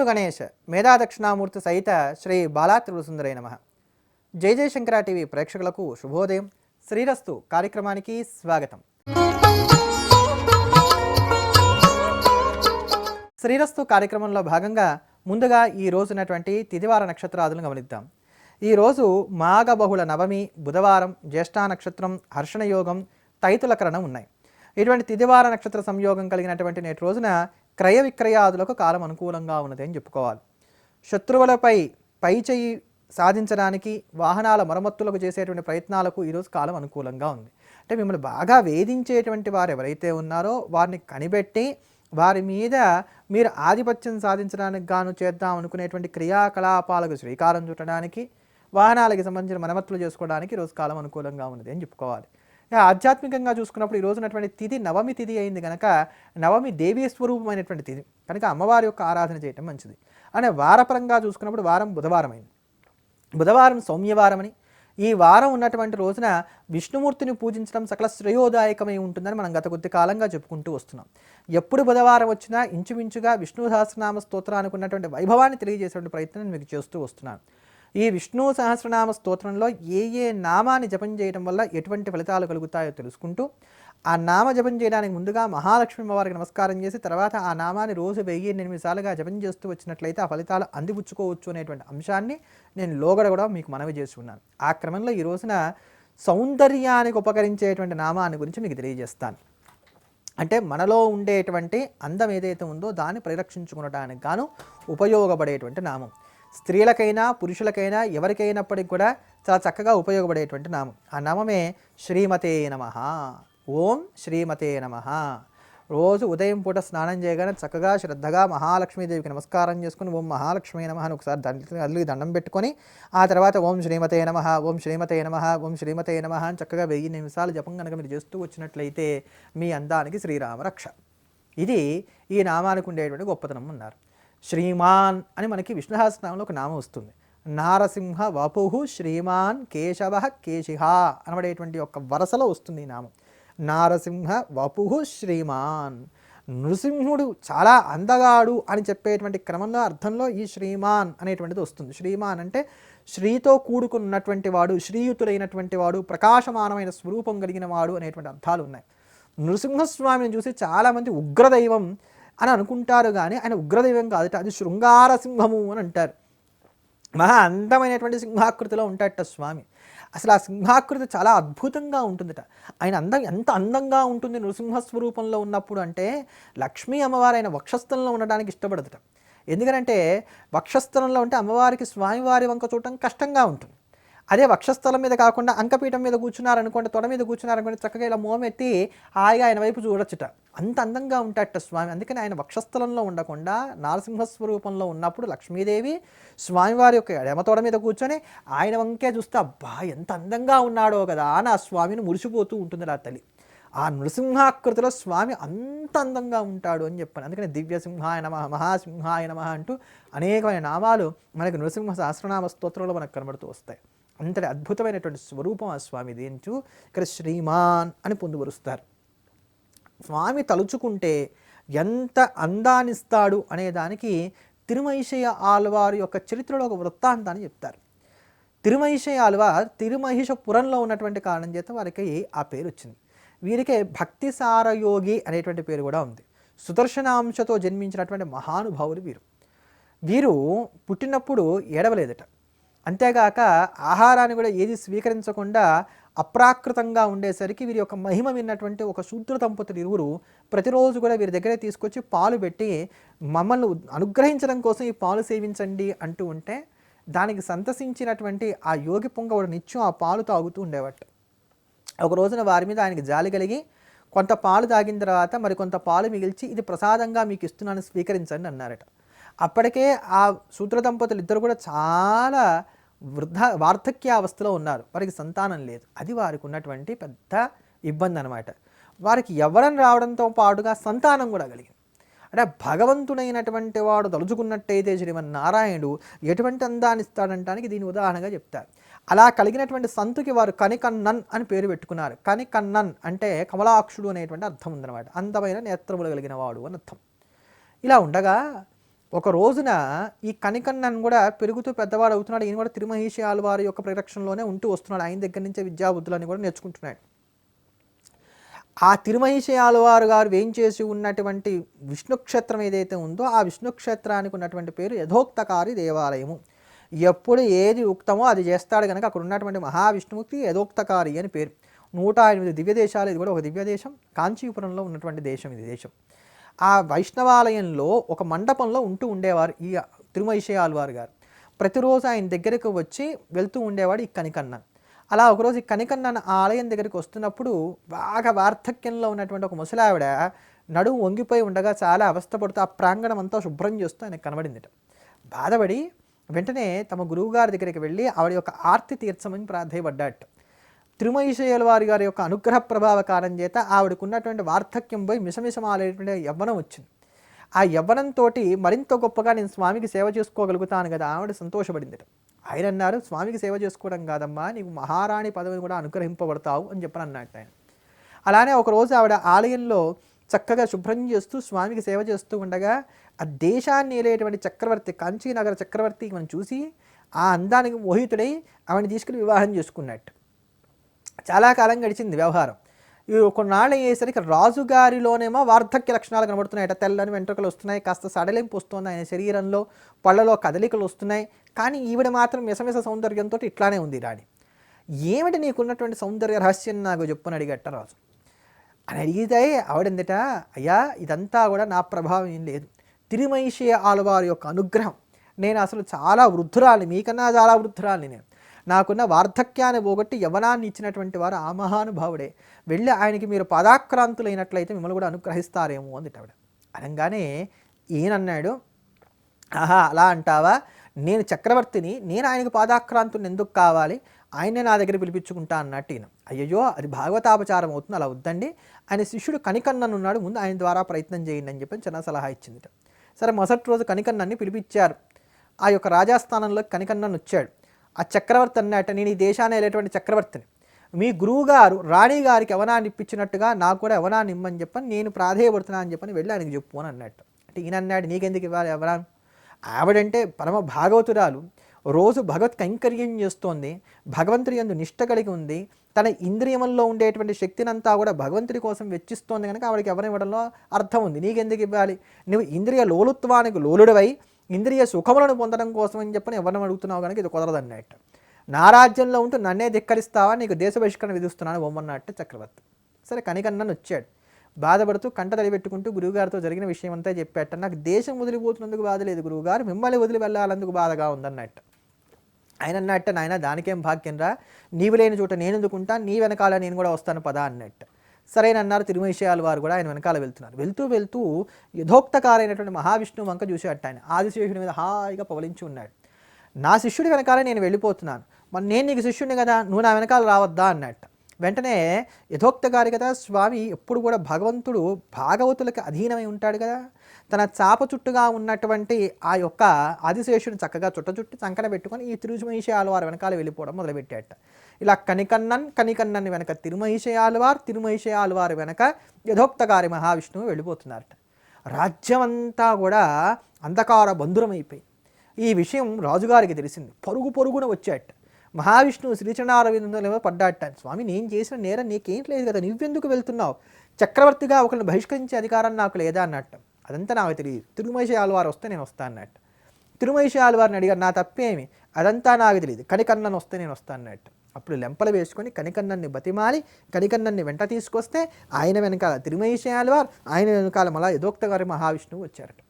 గురు గణేష్ మేధా దక్షిణామూర్తి సహిత శ్రీ బాలా త్రిపురసుందరై నమ. జై జయశంకర టీవీ ప్రేక్షకులకు శుభోదయం. శ్రీరస్తు కార్యక్రమానికి స్వాగతం. శ్రీరస్తు కార్యక్రమంలో భాగంగా ముందుగా ఈ రోజునటువంటి తిదివార నక్షత్రాదులను గమనిద్దాం. ఈ రోజు మాఘ బహుళ నవమి బుధవారం జ్యేష్ఠా నక్షత్రం హర్షణయోగం తైతులకరణం ఉన్నాయి. ఇటువంటి తిదివార నక్షత్ర సంయోగం కలిగినటువంటి నేటి రోజున క్రయ విక్రయాదులకు కాలం అనుకూలంగా ఉన్నది అని చెప్పుకోవాలి. శత్రువులపై పై చేయి సాధించడానికి వాహనాల మరమ్మతులకు చేసేటువంటి ప్రయత్నాలకు ఈరోజు కాలం అనుకూలంగా ఉంది. అంటే మిమ్మల్ని బాగా వేధించేటువంటి వారు ఎవరైతే ఉన్నారో వారిని కనిపెట్టి వారి మీద మీరు ఆధిపత్యం సాధించడానికి గాను చేద్దాం అనుకునేటువంటి క్రియాకలాపాలకు శ్రీకారం చుట్టడానికి వాహనాలకి సంబంధించిన మరమ్మతులు చేసుకోవడానికి ఈరోజు కాలం అనుకూలంగా ఉన్నది అని చెప్పుకోవాలి. ఆధ్యాత్మికంగా చూసుకున్నప్పుడు ఈ రోజునటువంటి తిథి నవమి తిథి అయింది కనుక నవమి దేవీ స్వరూపమైనటువంటి తిథి. కనుక అమ్మవారి యొక్క ఆరాధన చేయటం మంచిది. అనే వారపరంగా చూసుకున్నప్పుడు వారం బుధవారం అయింది బుధవారం సౌమ్యవారమని ఈ వారం ఉన్నటువంటి రోజున విష్ణుమూర్తిని పూజించడం సకల శ్రేయోదాయకమై ఉంటుందని మనం గత కొద్ది కాలంగా చెప్పుకుంటూ వస్తున్నాం. ఎప్పుడు బుధవారం వచ్చినా ఇంచుమించుగా విష్ణు సహస్రనామ స్తోత్రానికి ఉన్నటువంటి వైభవాన్ని తెలియజేసేటువంటి ప్రయత్నం మీకు చేస్తూ వస్తున్నాను. ఈ విష్ణు సహస్రనామ స్తోత్రంలో ఏ ఏ నామాన్ని జపం చేయడం వల్ల ఎటువంటి ఫలితాలు కలుగుతాయో తెలుసుకుంటూ ఆ నామ జపం చేయడానికి ముందుగా మహాలక్ష్మి అమ్మవారికి నమస్కారం చేసి తర్వాత ఆ నామాన్ని రోజు వెయ్యి ఎనిమిది సార్లుగా జపం చేస్తూ వచ్చినట్లయితే ఆ ఫలితాలు అందిపుచ్చుకోవచ్చు అనేటువంటి అంశాన్ని నేను లోగడ కూడా మీకు మనవి చేసి ఉన్నాను. ఆ క్రమంలో ఈ రోజున సౌందర్యానికి ఉపకరించేటువంటి నామాన్ని గురించి మీకు తెలియజేస్తాను. అంటే మనలో ఉండేటువంటి అందం ఏదైతే ఉందో దాన్ని పరిరక్షించుకునడానికి గాను ఉపయోగపడేటువంటి నామం. స్త్రీలకైనా పురుషులకైనా ఎవరికైనప్పటికి కూడా చాలా చక్కగా ఉపయోగపడేటువంటి నామం. ఆ నామమే శ్రీమతే నమ. ఓం శ్రీమతే నమ. రోజు ఉదయం పూట స్నానం చేయగానే చక్కగా శ్రద్ధగా మహాలక్ష్మీదేవికి నమస్కారం చేసుకుని ఓం మహాలక్ష్మీ నమ అని ఒకసారి దండ అల్లి దండం పెట్టుకొని ఆ తర్వాత ఓం శ్రీమతే నమ ఓం శ్రీమతే నమ ఓం శ్రీమతే నమ అని చక్కగా వెయ్యి నిమిషాలు జపం కనుక మీరు చేస్తూ వచ్చినట్లయితే మీ అందానికి శ్రీరామ రక్ష ఇది ఈ నామానికి ఉండేటువంటి గొప్పతనం ఉన్నారు శ్రీమాన్ అని మనకి విష్ణుహాసనామంలో ఒక నామం వస్తుంది. నారసింహ వపుహు శ్రీమాన్ కేశవ కేశిహ అనబడేటువంటి ఒక వరసలో వస్తుంది ఈ నామం. నారసింహ వపుహు శ్రీమాన్. నృసింహుడు చాలా అందగాడు అని చెప్పేటువంటి క్రమంలో అర్థంలో ఈ శ్రీమాన్ అనేటువంటిది వస్తుంది. శ్రీమాన్ అంటే శ్రీతో కూడుకున్నటువంటి వాడు శ్రీయుతుడైనటువంటి వాడు ప్రకాశమానమైన స్వరూపం కలిగిన వాడు అనేటువంటి అర్థాలు ఉన్నాయి. నృసింహస్వామిని చూసి చాలామంది ఉగ్రదైవం అని అనుకుంటారు కానీ ఆయన ఉగ్రదైవం కాదట అది శృంగార సింహము అని అంటారు. మహా అందమైనటువంటి సింహాకృతిలో ఉంటాడట స్వామి. అసలు ఆ సింహాకృతి చాలా అద్భుతంగా ఉంటుందట. ఆయన అందం ఎంత అందంగా ఉంటుంది నృసింహ స్వరూపంలో ఉన్నప్పుడు అంటే లక్ష్మీ అమ్మవారు ఆయన వక్షస్థలంలో ఉండడానికి ఇష్టపడదట. ఎందుకంటే వక్షస్థలంలో ఉంటే అమ్మవారికి స్వామివారి వంక చూడటం కష్టంగా ఉంటుంది. అదే వక్షస్థలం మీద కాకుండా అంకపీఠం మీద కూర్చున్నారనుకోండి తొడ మీద కూర్చున్నారనుకోండి చక్కగా ఇలా మోమెత్తి హాయిగా ఆయన వైపు చూడొచ్చుట. అంత అందంగా ఉంటాట స్వామి. అందుకని ఆయన వక్షస్థలంలో ఉండకుండా నారసింహ స్వరూపంలో ఉన్నప్పుడు లక్ష్మీదేవి స్వామివారి యొక్క ఎడమ మీద కూర్చొని ఆయన వంకే చూస్తే అబ్బా ఎంత అందంగా ఉన్నాడో కదా! అని ఆ స్వామిని మురిసిపోతూ ఉంటుంది ఆ తల్లి. ఆ నృసింహాకృతిలో స్వామి అంత అందంగా ఉంటాడు అని చెప్పాను అందుకని దివ్యసింహాయ నమ మహాసింహాయ నమ అంటూ అనేకమైన నామాలు మనకి నృసింహ సహస్రనామ స్తోత్రంలో మనకు కనబడుతూ వస్తాయి. అంతటి అద్భుతమైనటువంటి స్వరూపం ఆ స్వామిది అంటూ ఇక్కడ శ్రీమాన్ అని పొందుపరుస్తారు. స్వామి తలుచుకుంటే ఎంత అందాన్నిస్తాడు అనే దానికి తిరుమహిషయ ఆల్వారు యొక్క చరిత్రలో ఒక వృత్తాంతాన్ని చెప్తారు. తిరుమహిషయ ఆల్వార్ తిరుమహిషపురంలో ఉన్నటువంటి కారణం చేత వారికి ఆ పేరు వచ్చింది. వీరికి భక్తి సారయోగి అనేటువంటి పేరు కూడా ఉంది. సుదర్శనాంశతో జన్మించినటువంటి మహానుభావులు వీరు. వీరు పుట్టినప్పుడు ఏడవలేదట. అంతేగాక ఆహారాన్ని కూడా ఏది స్వీకరించకుండా అప్రాకృతంగా ఉండేసరికి వీరి యొక్క మహిమ విన్నటువంటి ఒక శూద్ర దంపతులు ఇరువురు ప్రతిరోజు కూడా వీరి దగ్గరే తీసుకొచ్చి పాలు పెట్టి మమ్మల్ని అనుగ్రహించడం కోసం ఈ పాలు సేవించండి అంటూ ఉంటే దానికి సంతసించినటువంటి ఆ యోగి పొంగవుడు నిత్యం ఆ పాలు తాగుతూ ఉండేవాట ఒక రోజున వారి మీద ఆయనకి జాలి కలిగి కొంత పాలు తాగిన తర్వాత మరి కొంత పాలు మిగిల్చి ఇది ప్రసాదంగా మీకు ఇస్తున్నాను స్వీకరించండి అన్నారట. అప్పటికే ఆ సూత్ర దంపతులు ఇద్దరు కూడా చాలా వృద్ధ వార్ధక్యావస్థలో ఉన్నారు. వారికి సంతానం లేదు. అది వారికి ఉన్నటువంటి పెద్ద ఇబ్బంది అనమాట వారికి ఎవరం రావడంతో పాటుగా సంతానం కూడా కలిగింది. అంటే భగవంతుడైనటువంటి వాడు తలుచుకున్నట్టయితే శ్రీమన్నారాయణుడు ఎటువంటి అందాన్ని ఇస్తాడంటానికి దీని ఉదాహరణగా చెప్తారు. అలా కలిగినటువంటి సంతుకి వారు కనికన్నన్ అని పేరు పెట్టుకున్నారు. కనికన్నన్ అంటే కమలాక్షుడు అనేటువంటి అర్థం ఉందన్నమాట. అందమైన నేత్రములు కలిగిన వాడు అని అర్థం ఇలా ఉండగా ఒక రోజున ఈ కనికన్నన్ కూడా పెరుగుతూ పెద్దవాడు అవుతున్నాడు. ఈయన కూడా తిరుమహేషి ఆళ్వారి యొక్క పరిరక్షణలోనే ఉంటూ వస్తున్నాడు. ఆయన దగ్గర నుంచే విద్యాబుద్ధులని కూడా నేర్చుకుంటున్నాడు. ఆ తిరుమహిషి ఆలవారు గారు వేయించేసి ఉన్నటువంటి విష్ణుక్షేత్రం ఏదైతే ఉందో ఆ విష్ణు క్షేత్రానికి ఉన్నటువంటి పేరు యథోక్తకారి దేవాలయము. ఎప్పుడు ఏది ఉక్తమో అది చేస్తాడు కనుక అక్కడ ఉన్నటువంటి మహావిష్ణువుకి యథోక్తకారి అని పేరు. నూట ఎనిమిది దివ్య దేశాలు ఇది కూడా ఒక దివ్య దేశం కాంచీపురంలో ఉన్నటువంటి దేశం ఇది దేశం. ఆ వైష్ణవాలయంలో ఒక మండపంలో ఉంటూ ఉండేవారు ఈ తిరుమహిషి ఆళ్వారు గారు. ప్రతిరోజు ఆయన దగ్గరకు వచ్చి వెళ్తూ ఉండేవాడు ఈ కనికన్న. అలా ఒకరోజు ఈ కనికన్న ఆ ఆలయం దగ్గరికి వస్తున్నప్పుడు బాగా వార్ధక్యంలో ఉన్నటువంటి ఒక ముసలావిడ నడుము వంగిపోయి ఉండగా చాలా అవస్థపడుతూ ఆ ప్రాంగణం అంతా శుభ్రం చేస్తూ ఆయనకు కనబడిందిట. బాధపడి వెంటనే తమ గురువుగారి దగ్గరికి వెళ్ళి ఆవిడ యొక్క ఆర్తి తీర్చమని ప్రాధాయపడ్డాడు తిరుమహిషయ్యల వారి గారి యొక్క అనుగ్రహ ప్రభావ కారణం చేత ఆవిడకున్నటువంటి వార్ధక్యం పోయి మిసమిసమాలేటువంటి యవ్వనం వచ్చింది. ఆ యవ్వనంతో మరింత గొప్పగా నేను స్వామికి సేవ చేసుకోగలుగుతాను కదా ఆవిడ సంతోషపడింది ఆయన అన్నారు స్వామికి సేవ చేసుకోవడం కాదమ్మా నీకు మహారాణి పదవిని కూడా అనుగ్రహింపబడతావు అని చెప్పని అన్నట్టు ఆయన. అలానే ఒకరోజు ఆవిడ ఆలయంలో చక్కగా శుభ్రం చేస్తూ స్వామికి సేవ చేస్తూ ఉండగా ఆ దేశాన్ని ఏలేటువంటి చక్రవర్తి కాంచీనగర చక్రవర్తి మనం చూసి ఆ అందానికి మోహితుడై ఆవిడని తీసుకుని వివాహం చేసుకున్నట్టు చాలా కాలం గడిచింది వ్యవహారం. ఈ కొన్నాళ్ళు అయ్యేసరికి రాజుగారిలోనేమో వార్ధక్య లక్షణాలు కనబడుతున్నాయట. తెల్లని వెంట్రుకలు వస్తున్నాయి కాస్త సడలింపు వస్తుంది ఆయన శరీరంలో. పళ్ళలో కదలికలు వస్తున్నాయి. కానీ ఈవిడ మాత్రం మిసమిస సౌందర్యంతో ఇట్లానే ఉంది రాణి. ఏమిటి నీకున్నటువంటి సౌందర్య రహస్యం నాకు చెప్పుని అడిగట్ట రాజు. అని అడిగితే ఆవిడందిట అయ్యా ఇదంతా కూడా నా ప్రభావం ఏం లేదు. తిరుమహిషి ఆలవారి యొక్క అనుగ్రహం. నేను అసలు చాలా వృద్ధురాలి మీకన్నా చాలా వృద్ధురాలి నేను. నాకున్న వార్ధక్యాన్ని పోగొట్టి యవనాన్ని ఇచ్చినటువంటి వారు ఆ మహానుభావుడే. వెళ్ళి ఆయనకి మీరు పదాక్రాంతులైనట్లయితే మిమ్మల్ని కూడా అనుగ్రహిస్తారేమో అంది ఆవిడ. అనగానే ఈయనన్నాడు ఆహా అలా అంటావా? నేను చక్రవర్తిని నేను ఆయనకు పాదాక్రాంతుని ఎందుకు కావాలి? ఆయనే నా దగ్గర పిలిపించుకుంటా అన్నట్టు ఈయన. అయ్యయ్యో అది భాగవతాపచారం అవుతుంది అలా వద్దండి. ఆయన శిష్యుడు కనికన్నన్ ఉన్నాడు ముందు ఆయన ద్వారా ప్రయత్నం చేయండి అని చెప్పి చిన్న సలహా ఇచ్చింది సరే మొదటి రోజు కనికన్నన్ని పిలిపించారు. ఆ యొక్క రాజస్థానంలో కనికన్నన్ వచ్చాడు. ఆ చక్రవర్తి అన్నట్టు నేను ఈ దేశాన్ని వెళ్ళేటువంటి చక్రవర్తిని. మీ గురువుగారు రాణి గారికి యవనాన్ని ఇప్పించినట్టుగా నాకు కూడా యవనాన్ని ఇమ్మని చెప్పని నేను ప్రాధేయపడుతున్నా అని చెప్పని వెళ్ళి ఆయనకి చెప్పు అని అన్నట్టు అంటే ఈయన అన్నాడు నీకెందుకు ఇవ్వాలి ఎవరాను ఆవిడంటే పరమ భాగవతురాలు. రోజు భగవత్ కైంకర్యం చేస్తోంది భగవంతుడి యందు నిష్ట కలిగి ఉంది. తన ఇంద్రియముల్లో ఉండేటువంటి శక్తినంతా కూడా భగవంతుడి కోసం వెచ్చిస్తోంది కనుక ఆవిడకి ఎవరివ్వడంలో అర్థం ఉంది. నీకెందుకు ఇవ్వాలి? నువ్వు ఇంద్రియ లోలుత్వానికి లోలుడవై ఇంద్రియ సుఖములను పొందడం కోసం అని చెప్పని ఎవరిని అడుగుతున్నావు కనుక ఇది కుదరదన్నట్టు నా రాజ్యంలో ఉంటూ నన్నే ధిక్కరిస్తావా? నీకు దేశ బహిష్కరణ విధిస్తున్నాను బొమ్మన్నట్టు చక్రవర్తి. సరే కనికన్నను వచ్చాడు. బాధపడుతూ కంట తడిపెట్టుకుంటూ గురువుగారితో జరిగిన విషయం అంతా చెప్పాట. నాకు దేశం వదిలిపోతున్నందుకు బాధ లేదు గురువుగారు మిమ్మల్ని వదిలి వెళ్ళాలందుకు బాధగా ఉందన్నట్టు ఆయన అన్నట్టు నాయన దానికేం భాగ్యం రా? నీవు లేని చోట నేను ఎందుకుంటా నీ వెనకాల నేను కూడా వస్తాను పదా అన్నట్టు సరేనన్నారు తిరుమేషయాలు వారు కూడా ఆయన వెనకాల వెళ్తున్నారు. వెళ్తూ వెళ్తూ యథోక్తకారైనటువంటి మహావిష్ణువు వంక చూసేట ఆయన. ఆదిశేషుడి మీద హాయిగా పవలించి ఉన్నాడు. నా శిష్యుడి వెనకాల నేను వెళ్ళిపోతున్నాను. మరి నేను నీకు శిష్యుడిని కదా నువ్వు నా వెనకాల రావద్దా అన్నట్టు. వెంటనే యథోక్తగారు కదా స్వామి ఎప్పుడు కూడా భగవంతుడు భాగవతులకు అధీనమై ఉంటాడు కదా. తన చాప చుట్టుగా ఉన్నటువంటి ఆ యొక్క ఆదిశేషుని చక్కగా చుట్ట చుట్టి చంకన పెట్టుకొని ఈ తిరుమహిషయాలవారు వెనకాల వెళ్ళిపోవడం మొదలుపెట్టాట ఇలా కనికన్నన్ కనికన్నన్ వెనక తిరుమహిషయాలవారు తిరుమహిషయాలవారు ఆలవారు వెనక యథోక్తగారి మహావిష్ణువు వెళ్ళిపోతున్నారట. రాజ్యమంతా కూడా అంధకార బంధురమైపోయి ఈ విషయం రాజుగారికి తెలిసింది. పరుగు పరుగున వచ్చాట మహావిష్ణువు శ్రీచరణారవిందంలో పడ్డాట స్వామి నేను చేసిన నేరం నీకేం లేదు కదా నువ్వెందుకు వెళ్తున్నావు? చక్రవర్తిగా ఒకరిని బహిష్కరించే అధికారం నాకు లేదా అన్నట్టు. అదంతా నాకు తెలియదు. తిరుమహిషి ఆలవారు వస్తే నేను వస్తాను అన్నట్టు. తిరుమహిషి ఆలవారిని అడిగారు నా తప్పేమి? అదంతా నాకు తెలియదు. కనికన్నను వస్తే నేను వస్తాను అన్నట్టు. అప్పుడు లెంపలు వేసుకొని కనికన్నన్ని బతిమాలి కనికన్నన్ని వెంట తీసుకొస్తే ఆయన వెనకాల తిరుమహిషి ఆలవారు ఆయన వెనకాల మళ్ళా యథోక్త గారి మహావిష్ణువు వచ్చారట.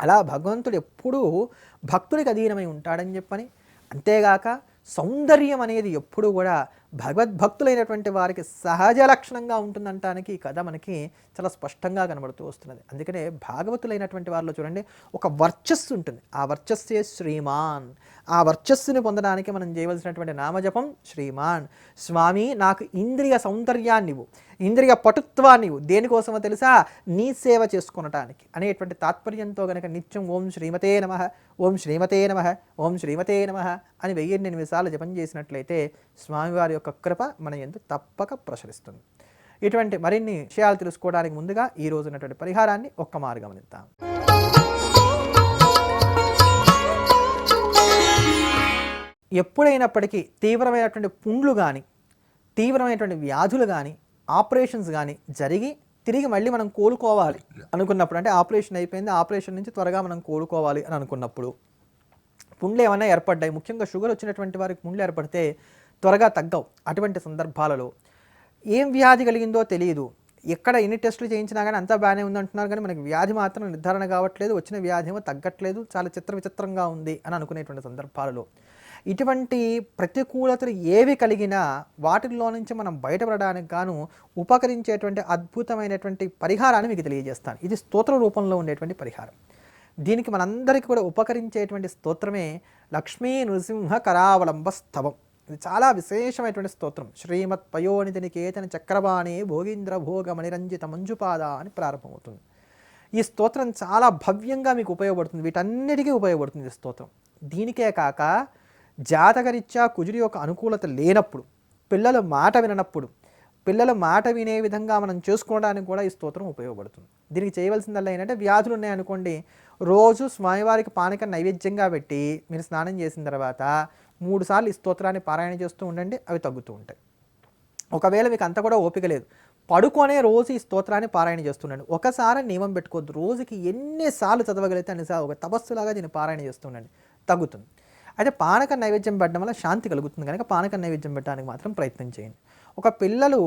అలా భగవంతుడు ఎప్పుడూ భక్తుడికి అధీనమై ఉంటాడని చెప్పని. అంతేగాక సౌందర్యం అనేది ఎప్పుడు కూడా భగవద్భక్తులైనటువంటి వారికి సహజ లక్షణంగా ఉంటుందంటానికి ఈ కథ మనకి చాలా స్పష్టంగా కనబడుతూ వస్తున్నది. అందుకనే భాగవతులైనటువంటి వారిలో చూడండి ఒక వర్చస్సు ఉంటుంది. ఆ వర్చస్సే శ్రీమాన్. ఆ వర్చస్సుని పొందడానికి మనం చేయవలసినటువంటి నామజపం శ్రీమాన్. స్వామి నాకు ఇంద్రియ సౌందర్యాన్నివు ఇంద్రియ పటుత్వాన్నివు దేనికోసమో తెలుసా? నీ సేవ చేసుకొనటానికి అనేటువంటి తాత్పర్యంతో గనక నిత్యం ఓం శ్రీమతే నమ ఓం శ్రీమతే నమ ఓం శ్రీమతే నమ అని వెయ్యి ఎనిమిది సార్లు జపం చేసినట్లయితే స్వామివారి యొక్క యొక్క కృప మన ఎందు తప్పక ప్రసరిస్తుంది. ఇటువంటి మరిన్ని విషయాలు తెలుసుకోవడానికి ముందుగా ఈ రోజు ఉన్నటువంటి పరిహారాన్ని ఒక్క మార్గం ఇద్దాం ఎప్పుడైనప్పటికీ తీవ్రమైనటువంటి పుండ్లు కానీ తీవ్రమైనటువంటి వ్యాధులు కానీ ఆపరేషన్స్ కానీ జరిగి తిరిగి మళ్ళీ మనం కోలుకోవాలి అనుకున్నప్పుడు అంటే ఆపరేషన్ అయిపోయింది ఆపరేషన్ నుంచి త్వరగా మనం కోలుకోవాలి అని అనుకున్నప్పుడు పుండ్లు ఏమైనా ఏర్పడ్డాయి? ముఖ్యంగా షుగర్ వచ్చినటువంటి వారికి పుండ్లు ఏర్పడితే త్వరగా తగ్గవు. అటువంటి సందర్భాలలో ఏం వ్యాధి కలిగిందో తెలియదు. ఎక్కడ ఎన్ని టెస్టులు చేయించినా కానీ అంతా బాగానే ఉంది అంటున్నారు కానీ మనకి వ్యాధి మాత్రం నిర్ధారణ కావట్లేదు వచ్చిన వ్యాధి ఏమో తగ్గట్లేదు చాలా చిత్ర విచిత్రంగా ఉంది అని అనుకునేటువంటి సందర్భాలలో. ఇటువంటి ప్రతికూలతలు ఏవి కలిగినా వాటిల్లో నుంచి మనం బయటపడడానికి గాను ఉపకరించేటువంటి అద్భుతమైనటువంటి పరిహారాన్ని మీకు తెలియజేస్తాను. ఇది స్తోత్ర రూపంలో ఉండేటువంటి పరిహారం. దీనికి మనందరికీ కూడా ఉపకరించేటువంటి స్తోత్రమే లక్ష్మీ నృసింహ కరావలంబ స్తవం. ఇది చాలా విశేషమైనటువంటి స్తోత్రం. శ్రీమత్ పయోనిధిని కేతన చక్రవాణి భోగీంద్ర భోగ మణిరంజిత మంజుపాద అని ప్రారంభమవుతుంది. ఈ స్తోత్రం చాలా భవ్యంగా మీకు ఉపయోగపడుతుంది. వీటన్నిటికీ ఉపయోగపడుతుంది ఈ స్తోత్రం. దీనికే కాక జాతకరీత్యా కుజుడి యొక్క అనుకూలత లేనప్పుడు పిల్లలు మాట విననప్పుడు పిల్లల మాట వినే విధంగా మనం చేసుకోవడానికి కూడా ఈ స్తోత్రం ఉపయోగపడుతుంది. దీనికి చేయవలసిందల్లా ఏంటంటే వ్యాధులు ఉన్నాయనుకోండి రోజు స్వామివారికి పానక నైవేద్యంగా పెట్టి మీరు స్నానం చేసిన తర్వాత మూడు సార్లు ఈ స్తోత్రాన్ని పారాయణ చేస్తూ ఉండండి అవి తగ్గుతూ ఉంటాయి. ఒకవేళ మీకు అంత కూడా ఓపిక లేదు పడుకొనే రోజు ఈ స్తోత్రాన్ని పారాయణ చేస్తుండండి ఒకసారి నియమం పెట్టుకోవద్దు రోజుకి ఎన్నిసార్లు చదవగలిగితే అన్నిసార్లు ఒక తపస్సులాగా దీన్ని పారాయణ చేస్తుండండి తగ్గుతుంది. అయితే పానక నైవేద్యం పెట్టడం వల్ల శాంతి కలుగుతుంది కనుక పానక నైవేద్యం పెట్టడానికి మాత్రం ప్రయత్నం చేయండి. ఒక పిల్లలు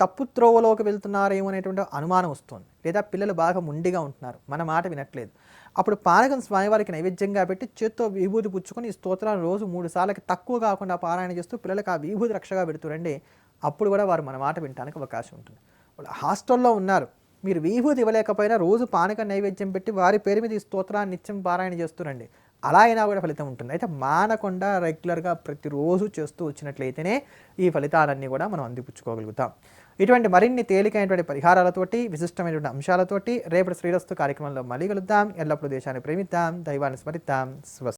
తప్పు త్రోవలోకి వెళ్తున్నారేమో అనేటువంటి అనుమానం వస్తుంది లేదా పిల్లలు బాగా ముండిగా ఉంటున్నారు మన మాట వినట్లేదు. అప్పుడు పానకం స్వామివారికి నైవేద్యంగా పెట్టి చేత్తో విభూతి పుచ్చుకొని ఈ స్తోత్రాన్ని రోజు మూడు సార్లకి తక్కువ కాకుండా పారాయణ చేస్తూ పిల్లలకు ఆ విభూతి రక్షగా పెడుతురండి అప్పుడు కూడా వారు మన మాట వినడానికి అవకాశం ఉంటుంది. వాళ్ళు హాస్టల్లో ఉన్నారు. మీరు విభూతి ఇవ్వలేకపోయినా రోజు పానక నైవేద్యం పెట్టి వారి పేరు మీద ఈ స్తోత్రాన్ని నిత్యం పారాయణ చేస్తురండి అలా అయినా కూడా ఫలితం ఉంటుంది. అయితే మానకుండా రెగ్యులర్గా ప్రతిరోజు చేస్తూ వచ్చినట్లయితేనే ఈ ఫలితాలన్నీ కూడా మనం అందిపుచ్చుకోగలుగుతాం. ఇటువంటి మరిన్ని తేలికైనటువంటి పరిహారాలతోటి విశిష్టమైనటువంటి అంశాలతోటి రేపటి శ్రీరస్తు కార్యక్రమంలో మళ్ళీ కలుద్దాం. ఎల్లప్పుడూ దేశాన్ని ప్రేమిద్దాం. దైవాన్ని స్మరిద్దాం. స్వస్తి.